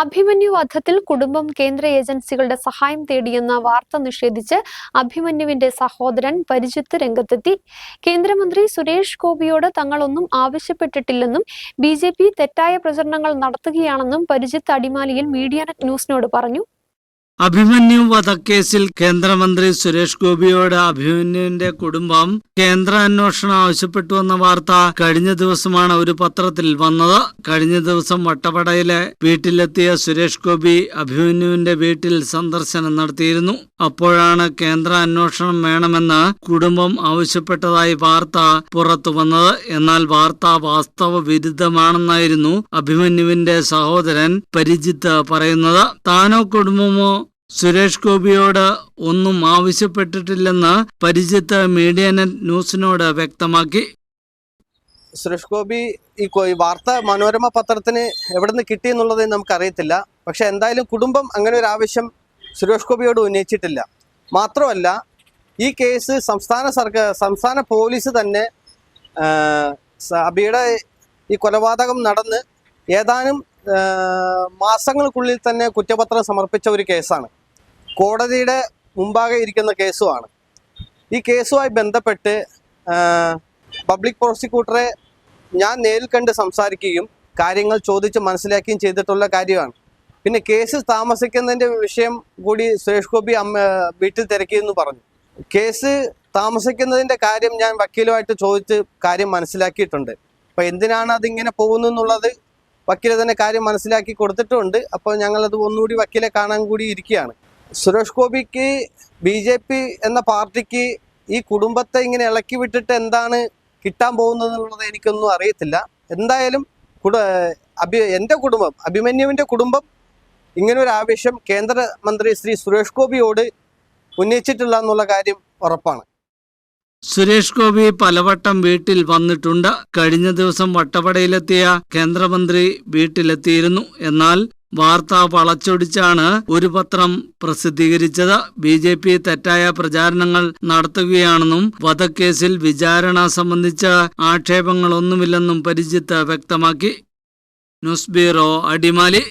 അഭിമന്യു വധത്തിൽ കുടുംബം കേന്ദ്ര ഏജൻസികളുടെ സഹായം തേടിയെന്ന വാർത്ത നിഷേധിച്ച് അഭിമന്യുവിന്റെ സഹോദരൻ പരിജിത്ത് രംഗത്തെത്തി. കേന്ദ്രമന്ത്രി സുരേഷ് ഗോപിയോട് തങ്ങളൊന്നും ആവശ്യപ്പെട്ടിട്ടില്ലെന്നും ബി തെറ്റായ പ്രചരണങ്ങൾ നടത്തുകയാണെന്നും പരിജിത്ത് അടിമാലിയിൽ മീഡിയ ന്യൂസിനോട് പറഞ്ഞു. അഭിമന്യു വധക്കേസിൽ കേന്ദ്രമന്ത്രി സുരേഷ് ഗോപിയോട് അഭിമന്യുവിന്റെ കുടുംബം കേന്ദ്ര അന്വേഷണം ആവശ്യപ്പെട്ടുവെന്ന വാർത്ത കഴിഞ്ഞ ദിവസമാണ് ഒരു പത്രത്തിൽ വന്നത്. കഴിഞ്ഞ ദിവസം വട്ടവടയിലെ വീട്ടിലെത്തിയ സുരേഷ് ഗോപി അഭിമന്യുവിന്റെ വീട്ടിൽ സന്ദർശനം നടത്തിയിരുന്നു. അപ്പോഴാണ് കേന്ദ്ര അന്വേഷണം വേണമെന്ന് കുടുംബം ആവശ്യപ്പെട്ടതായി വാർത്ത പുറത്തു വന്നത്. എന്നാൽ വാർത്ത വാസ്തവ വിരുദ്ധമാണെന്നായിരുന്നു അഭിമന്യുവിന്റെ സഹോദരൻ പരിജിത്ത് പറയുന്നത്. താനോ കുടുംബമോ സുരേഷ് ഗോപിയോട് ഒന്നും ആവശ്യപ്പെട്ടിട്ടില്ലെന്ന് പരിജിത്ത് മീഡിയനെറ്റ് ന്യൂസിനോട് വ്യക്തമാക്കി. സുരേഷ് ഗോപി ഈ വാർത്ത മനോരമ പത്രത്തിന് എവിടെ നിന്ന് കിട്ടി എന്നുള്ളത് നമുക്കറിയത്തില്ല. പക്ഷെ എന്തായാലും കുടുംബം അങ്ങനെ ഒരു ആവശ്യം സുരേഷ് ഗോപിയോട് ഉന്നയിച്ചിട്ടില്ല. മാത്രമല്ല ഈ കേസ് സംസ്ഥാന സർക്കാർ സംസ്ഥാന പോലീസ് തന്നെ അബിയുടെ ഈ കൊലപാതകം നടന്ന് ഏതാനും മാസങ്ങൾക്കുള്ളിൽ തന്നെ കുറ്റപത്രം സമർപ്പിച്ച ഒരു കേസാണ്. കോടതിയുടെ മുമ്പാകെ ഇരിക്കുന്ന കേസുമാണ് ഈ കേസുമായി ബന്ധപ്പെട്ട് പബ്ലിക് പ്രോസിക്യൂട്ടറെ ഞാൻ നേരിൽ കണ്ട് സംസാരിക്കുകയും കാര്യങ്ങൾ ചോദിച്ച് മനസ്സിലാക്കുകയും ചെയ്തിട്ടുള്ള കാര്യമാണ്. പിന്നെ കേസ് താമസിക്കുന്നതിന്റെ വിഷയം കൂടി സുരേഷ് ഗോപി അമ്മ വീട്ടിൽ തിരക്കിയെന്ന് പറഞ്ഞു. കേസ് താമസിക്കുന്നതിന്റെ കാര്യം ഞാൻ വക്കീലുമായിട്ട് ചോദിച്ച് കാര്യം മനസ്സിലാക്കിയിട്ടുണ്ട്. അപ്പോൾ എന്തിനാണ് അതിങ്ങനെ പോകുന്നതെന്നുള്ളത് വക്കീൽ തന്നെ കാര്യം മനസ്സിലാക്കി കൊടുത്തിട്ടുണ്ട്. അപ്പോൾ ഞങ്ങളത് ഒന്നുകൂടി വക്കീലെ കാണാൻ കൂടി ഇരിക്കുകയാണ്. സുരേഷ് ഗോപിക്ക് ബി ജെ പി എന്ന പാർട്ടിക്ക് ഈ കുടുംബത്തെ ഇങ്ങനെ ഇളക്കി വിട്ടിട്ട് എന്താണ് കിട്ടാൻ പോകുന്നത് എന്നുള്ളത് എനിക്കൊന്നും അറിയത്തില്ല. എന്തായാലും അഭി എന്റെ കുടുംബം അഭിമന്യുവിന്റെ കുടുംബം ഇങ്ങനെ ഒരു ആവശ്യം കേന്ദ്രമന്ത്രി ശ്രീ സുരേഷ് ഗോപിയോട് ഉന്നയിച്ചിട്ടില്ല എന്നുള്ള കാര്യം ഉറപ്പാണ്. സുരേഷ് ഗോപി പലവട്ടം വീട്ടിൽ വന്നിട്ടുണ്ട്. കഴിഞ്ഞ ദിവസം വട്ടവടയിലെത്തിയ കേന്ദ്രമന്ത്രി വീട്ടിലെത്തിയിരുന്നു. എന്നാൽ വാർത്ത വളച്ചൊടിച്ചാണ് ഒരു പത്രം പ്രസിദ്ധീകരിച്ചത്. ബി ജെ പി തെറ്റായ പ്രചാരണങ്ങൾ നടത്തുകയാണെന്നും വധക്കേസിൽ വിചാരണ സംബന്ധിച്ച ആക്ഷേപങ്ങളൊന്നുമില്ലെന്നും പരിജിത്ത് വ്യക്തമാക്കി. News bureau Adimali.